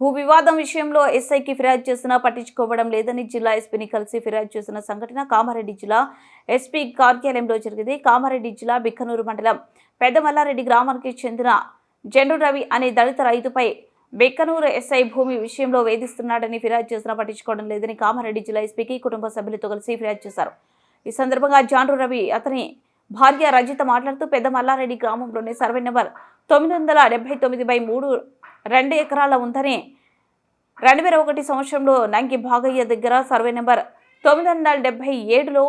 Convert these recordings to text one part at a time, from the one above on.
భూ వివాదం విషయంలో ఎస్ఐకి ఫిర్యాదు చేసినా పట్టించుకోవడం లేదని జిల్లా ఎస్పీని కలిసి ఫిర్యాదు చేసిన సంఘటన కామారెడ్డి జిల్లా ఎస్పీ కార్యాలయంలో జరిగింది. కామారెడ్డి జిల్లా బిక్కనూరు మండలం పెద్దమల్లారెడ్డి గ్రామానికి చెందిన జండు రవి అనే దళిత రైతుపై బెక్కనూరు ఎస్ఐ భూమి విషయంలో వేధిస్తున్నాడని ఫిర్యాదు చేసినా పట్టించుకోవడం లేదని కామారెడ్డి జిల్లా ఎస్పీకి కుటుంబ సభ్యులతో కలిసి ఫిర్యాదు చేశారు. ఈ సందర్భంగా జాండ్రు రవి అతని భార్య రజిత మాట్లాడుతూ పెద్ద మల్లారెడ్డి గ్రామంలోని సర్వే నెంబర్ తొమ్మిది వందల డెబ్బై తొమ్మిది బై మూడు రెండు ఎకరాల ఉందని రెండు వేల ఒకటి సంవత్సరంలో నంకి భాగయ్య దగ్గర సర్వే నెంబర్ తొమ్మిది వందల డెబ్బై ఏడులో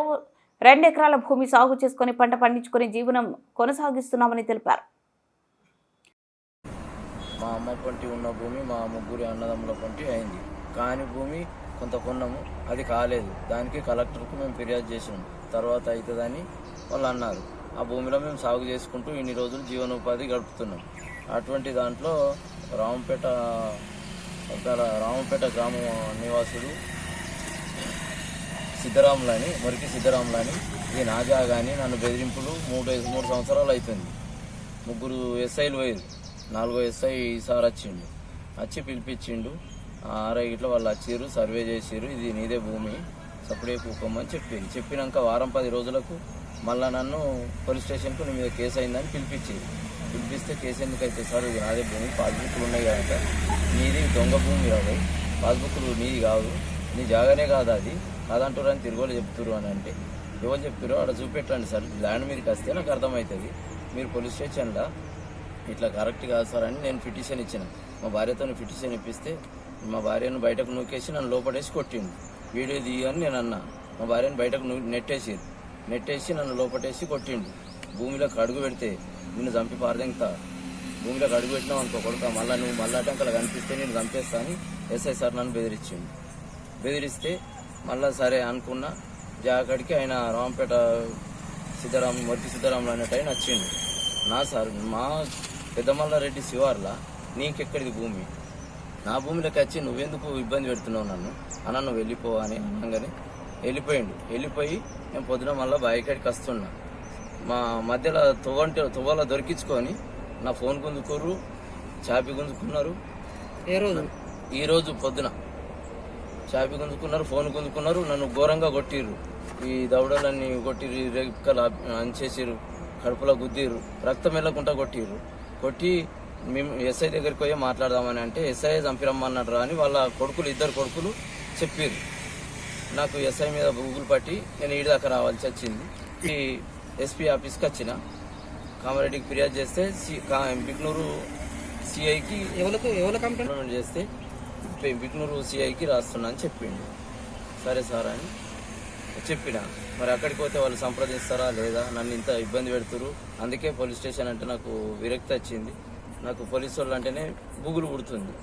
రెండు ఎకరాల భూమి సాగు చేసుకొని పంట పండించుకుని జీవనం కొనసాగిస్తున్నామని తెలిపారు. మా అమ్మ పంటి ఉన్న భూమి మా ముగ్గురి అన్నదమ్ముల పంటి అయింది. కాని భూమి కొంత కొన్నాము అది కాలేదు. దానికి కలెక్టర్కు మేము ఫిర్యాదు చేసినాం. తర్వాత అవుతుందని వాళ్ళు అన్నారు. ఆ భూమిలో మేము సాగు చేసుకుంటూ ఇన్ని రోజులు జీవనోపాధి గడుపుతున్నాం. అటువంటి దాంట్లో రామంపేట ఇక్కడ రామంపేట గ్రామ నివాసుడు సిద్ధరాములని మురికి సిద్ధరాములని ఇది నాజా కానీ నన్ను బెదిరింపులు మూడు మూడు సంవత్సరాలు అవుతుంది ముగ్గురు ఎస్ఐలు పోయారు నాలుగో ఎస్ఐ ఈసారి వచ్చిండు. వచ్చి పిలిపించిండు. ఆ ఆర్ఐ ఇట్లా వాళ్ళు వచ్చిర్రు సర్వే చేసిర్రు ఇది నీదే భూమి సప్పుడే కూకోమని చెప్పింది. చెప్పినాక వారం పది రోజులకు మళ్ళా నన్ను పోలీస్ స్టేషన్కు నీ మీద కేసు అయిందని పిలిపించింది. పిలిపిస్తే చేసేందుకు అయితే సార్ ఇది నాదే భూమి. పాస్బుక్లు ఉన్నాయి కనుక నీది దొంగ భూమి రాదు పాస్బుక్లు నీది కాదు. నీ జాగానే కాదు అది. కాదంటారు అని తిరుగులు చెప్తురు అని అంటే. ఎవరు చెప్తారో అక్కడ చూపెట్టండి సార్. ల్యాండ్ మీదకి వస్తే నాకు అర్థమవుతుంది. మీరు పోలీస్ స్టేషన్లో? ఇట్లా కరెక్ట్ కాదు సార్ అని నేను పిటిషన్ ఇచ్చిన. మా భార్యతో పిటిషన్ ఇప్పిస్తే మా భార్యను బయటకు నూకేసి నన్ను లోపడేసి కొట్టిండు. వీడియో తీయని నేను అన్నా. మా భార్యను బయటకు నూ- నెట్టేసి నెట్టేసి నన్ను లోపటేసి కొట్టిండు. భూమిలో కడుగు పెడితే నిన్ను చంపి పారదింగుతా భూమిలోకి అడుగు పెట్టినావు అనుకో కొడుక మళ్ళీ నువ్వు మళ్ళీ అటంకలు కనిపిస్తే నేను చంపేస్తా అని ఎస్ఐ సార్ నన్ను బెదిరించింది బెదిరిస్తే మళ్ళీ సరే అనుకున్నా జాకడికి ఆయన రాంపేట సిద్ధరామ మొరికి సిద్ధరాములు అనేట ఆయన వచ్చిండు నా సార్ మా పెద్దమల్లారెడ్డి శివార్ల నీకెక్కడిది భూమి? నా భూమిలోకి వచ్చి నువ్వెందుకు ఇబ్బంది పెడుతున్నావు నన్ను? అన్న నువ్వు అని అనగానే వెళ్ళిపోయిండు. వెళ్ళిపోయి నేను పొద్దున మళ్ళీ బాయికాడికి వస్తున్నా. మా మధ్యలో తువ్వంటి తువ్వలో దొరికించుకొని నా ఫోన్ గుంజుకోరు చాపి గుంజుకున్నారు. ఏ రోజు? ఈ రోజు పొద్దున. చాపి గుంజుకున్నారు ఫోన్ గుంజుకున్నారు నన్ను ఘోరంగా కొట్టిర్రు. ఈ దవడలన్నీ కొట్టిర్రు రెక్కలు అంచేసిర్రు కడుపులో గుద్దిర్రు రక్తం వెళ్ళకుండా కొట్టిర్రు. కొట్టి మేము ఎస్ఐ దగ్గరికి పోయి మాట్లాడదామని అంటే ఎస్ఐ చంపిరమ్మన్నాడు రా అని వాళ్ళ కొడుకులు ఇద్దరు కొడుకులు చెప్పిర్రు. నాకు ఎస్ఐ మీద గూగుల్ పట్టి నేను ఈడి దాకా రావాల్సి వచ్చింది. ఈ ఎస్పీ ఆఫీస్కి వచ్చిన. కామారెడ్డికి ఫిర్యాదు చేస్తే బిక్నూరు సిఐకి ఎవరికి ఎవరి కంప్లైంట్ చేస్తే బిక్నూరు సిఐకి రాస్తున్నా అని చెప్పిండు. సరే సార్ అని చెప్పిన. మరి అక్కడికి పోతే వాళ్ళు సంప్రదిస్తారా లేదా? నన్ను ఇంత ఇబ్బంది పెడుతురు అందుకే పోలీస్ స్టేషన్ అంటే నాకు విరక్తి వచ్చింది. నాకు పోలీసు వాళ్ళు అంటేనే బుగులు పుడుతుంది.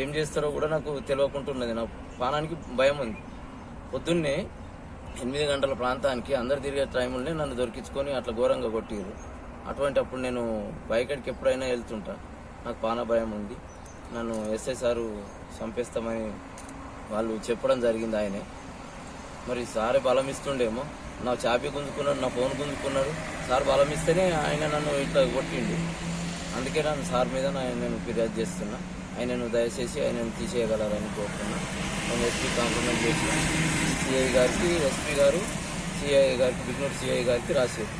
ఏం చేస్తారో కూడా నాకు తెలియకుంటున్నది. నా ప్రాణానికి భయం ఉంది. పొద్దున్నే ఎనిమిది గంటల ప్రాంతానికి అందరు తిరిగే టైంలోనే నన్ను దొరికించుకొని అట్లా ఘోరంగా కొట్టిరు అటువంటి అప్పుడు నేను బయకడికి ఎప్పుడైనా వెళ్తుంటా. నాకు పాన భయం ఉంది. నన్ను ఎస్ఐ సారు చంపేస్తామని వాళ్ళు చెప్పడం జరిగింది ఆయనే. మరి సారే బలం ఇస్తుండేమో. నా చాపి గుంజుకున్నాడు నా ఫోన్ గుంజుకున్నాడు సార్ బలం ఇస్తేనే ఆయన నన్ను ఇట్లా కొట్టిండు. అందుకే నన్ను సార్ మీద నేను ఫిర్యాదు చేస్తున్నా. ఆయనను దయచేసి ఆయనను తీసేయగలరని కోరుతున్నా. నేను ఎస్పీ కాంప్లిమెంట్ చేసిన సిఐ గారికి ఎస్పీ గారు సిఐ గారికి బిగ్నూరు సిఐ గారికి రాశారు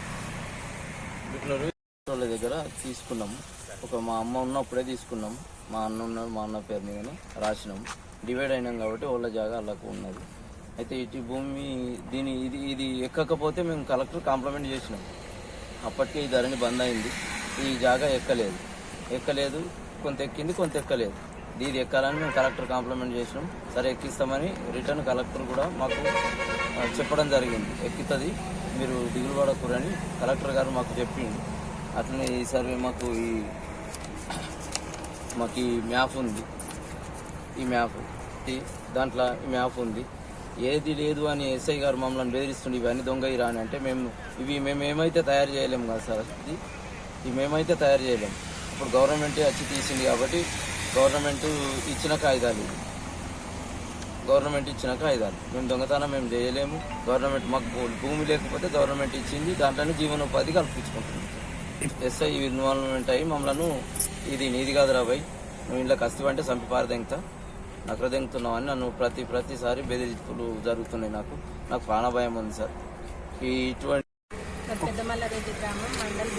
బిగ్నూరు వాళ్ళ దగ్గర తీసుకున్నాము ఒక మా అమ్మ ఉన్నప్పుడే తీసుకున్నాము మా అన్న ఉన్న మా అన్న పేరు మీదనే రాసినాము డివైడ్ అయినాం కాబట్టి వాళ్ళ జాగా వాళ్ళకు ఉన్నది. అయితే ఇటు భూమి దీని ఇది ఇది ఎక్కకపోతే మేము కలెక్టర్ కాంప్లిమెంట్ చేసినాం. అప్పటికే ఈ ధరణి బంద్ అయింది. ఈ జాగా ఎక్కలేదు. ఎక్కలేదు. కొంత ఎక్కింది కొంత ఎక్కలేదు. దీది ఎక్కాలని మేము కలెక్టర్ కాంప్లిమెంట్ చేసినాం. సరే ఎక్కిస్తామని రిటర్న్ కలెక్టర్ కూడా మాకు చెప్పడం జరిగింది. ఎక్కుతుంది మీరు దిగులు పడకూరని కలెక్టర్ గారు మాకు చెప్పింది అట్లనే ఈ సర్వే మాకు ఈ మాకు ఈ మ్యాప్ ఉంది. ఈ మ్యాప్ దాంట్లో ఈ మ్యాప్ ఉంది. ఏది లేదు అని ఎస్ఐ గారు మమ్మల్ని బెదిరిస్తుండే ఇవన్నీ దొంగ ఇరా అని అంటే మేము ఇవి మేము ఏమైతే తయారు చేయలేము కదా సార్ ఇది మేమైతే తయారు చేయలేము ఇప్పుడు గవర్నమెంటే వచ్చి తీసింది కాబట్టి గవర్నమెంట్ ఇచ్చిన కాగితాలు గవర్నమెంట్ ఇచ్చిన కాగితాలు. మేము దొంగతనం మేము చేయలేము. గవర్నమెంట్ మాకు భూమి లేకపోతే గవర్నమెంట్ ఇచ్చింది. దాంట్లోనే జీవనోపాధి కల్పించుకుంటుంది ఎస్ఐ ఇన్వాల్వ్మెంట్ అయ్యి మమ్మల్ని ఇది నీది కాదురా భయ్ నువ్వు ఇంట్లో కష్టపంటే అంటే చంపి పారదెంగుతా నక్రదెంగుతున్నావు అని నన్ను ప్రతి ప్రతిసారి బెదిరింపులు జరుగుతున్నాయి నాకు. నాకు ప్రాణభయం ఉంది సార్. ఈ ఇటువంటి పెద్దమల్లారెడ్డి గ్రామం మండల్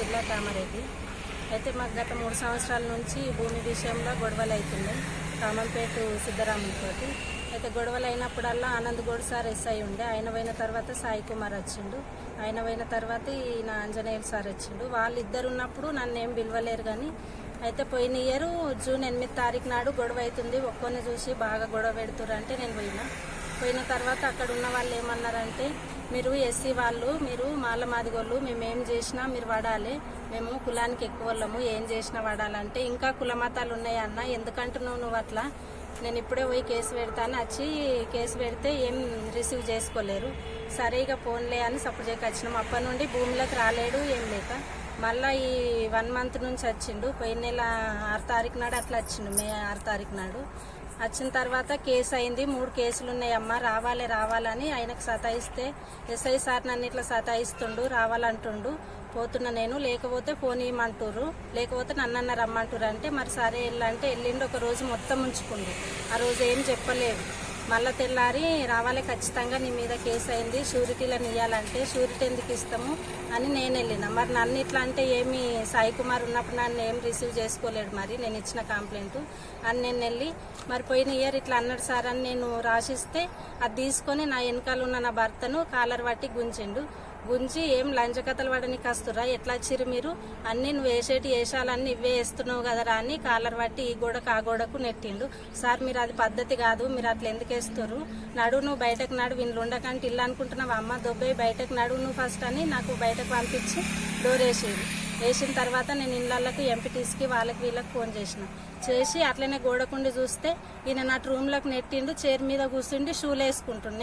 జిల్లా కామారెడ్డి. అయితే మాకు గత మూడు సంవత్సరాల నుంచి భూమి విషయంలో గొడవలు అవుతున్నాయి. కామంపేట సిద్ధరాములతోటి అయితే గొడవలు అయినప్పుడల్లా ఆనంద్ గౌడ్ సార్ ఎస్ఐ ఉండే. ఆయన పోయిన తర్వాత సాయి కుమార్ వచ్చిండు. ఆయన పోయిన తర్వాత ఈయన ఆంజనేయులు సార్ వచ్చిండు. వాళ్ళిద్దరు ఉన్నప్పుడు నన్ను ఏం పిలవలేరు కానీ అయితే పోయిన ఇయర్ జూన్ ఎనిమిది తారీఖు నాడు గొడవ అవుతుంది. ఒక్కొని చూసి బాగా గొడవ పెడుతురు అంటే నేను పోయినా. పోయిన తర్వాత అక్కడ ఉన్న వాళ్ళు ఏమన్నారంటే మీరు ఎస్సీ వాళ్ళు మీరు మాల మాదిగోళ్ళు మేము ఏం చేసినా మీరు వాడాలి మేము కులానికి ఎక్కువ వాళ్ళము. ఏం చేసినా వాడాలంటే ఇంకా కుల మతాలు ఉన్నాయన్న ఎందుకంటున్నావు నువ్వు అట్లా? నేను ఇప్పుడే పోయి కేసు పెడతాను. వచ్చి కేసు పెడితే ఏం రిసీవ్ చేసుకోలేరు. సరే ఇక ఫోన్లే అని సపోర్ట్ చేయక వచ్చినాం. అప్పటి నుండి భూమిలోకి రాలేడు ఏం లేక. మళ్ళీ ఈ వన్ మంత్ నుంచి వచ్చిండు. పోయిన నెల ఆరు తారీఖు నాడు అట్లా వచ్చిండు. మే ఆరు తారీఖు నాడు. వచ్చిన తర్వాత కేసు అయింది. మూడు కేసులు ఉన్నాయమ్మా రావాలి రావాలని ఆయనకు సతాయిస్తే ఎస్ఐ సార్ నన్ను ఇట్లా సతాయిస్తుండు రావాలంటుండు. పోతున్నా నేను లేకపోతే ఫోన్ ఇవ్వమంటుర్రు లేకపోతే నన్నన్న రమ్మంటారు అంటే మరి సరే వెళ్ళంటే వెళ్ళిండు ఒక రోజు మొత్తం ఉంచుకుండు. ఆ రోజు ఏం చెప్పలేదు. మళ్ళా తెల్లారి రావాలి ఖచ్చితంగా నీ మీద కేసు అయింది షూరిటీలను ఇవ్వాలంటే షూరిటీ ఎందుకు ఇస్తాము అని నేను వెళ్ళిన మరి నన్ను ఇట్లా అంటే ఏమి సాయి కుమార్ ఉన్నప్పుడు నన్ను ఏం రిసీవ్ చేసుకోలేడు మరి నేను ఇచ్చిన కంప్లైంట్. అని నేను వెళ్ళి మరి పోయిన ఇయర్ ఇట్లా అన్నాడు సార్ అని నేను రాసిస్తే అది తీసుకొని నా వెనకాల ఉన్న నా భర్తను కాలర్ పట్టి గుంచిండు గుంజి ఏం లంచకథలు పడనికి వస్తురా ఎట్లా వచ్చిరు మీరు? అన్ని నువ్వు వేసేటి వేషాలన్నీ ఇవే వేస్తున్నావు కదరా అని కాలర్ పట్టి ఈ గోడకు ఆ గోడకు నెట్టిండు. సార్ మీరు అది పద్ధతి కాదు మీరు అట్లా ఎందుకు వేస్తారు నడు నువ్వు బయటకు నడు వీళ్ళు ఉండకంటే ఇల్లు అనుకుంటున్నావు? అమ్మ దొబ్బే బయటకు నడు నువ్వు ఫస్ట్ అని నాకు బయటకు పంపించి డోర్ వేసేది. వేసిన తర్వాత నేను ఇళ్ళకి ఎంపీటీస్కి వాళ్ళకి వీళ్ళకి ఫోన్ చేసిన. చేసి అట్లనే గోడకుండి చూస్తే ఈయన నా రూమ్లోకి నెట్టిండు చైర్ మీద కూర్చుండి షూలు వేసుకుంటుండే.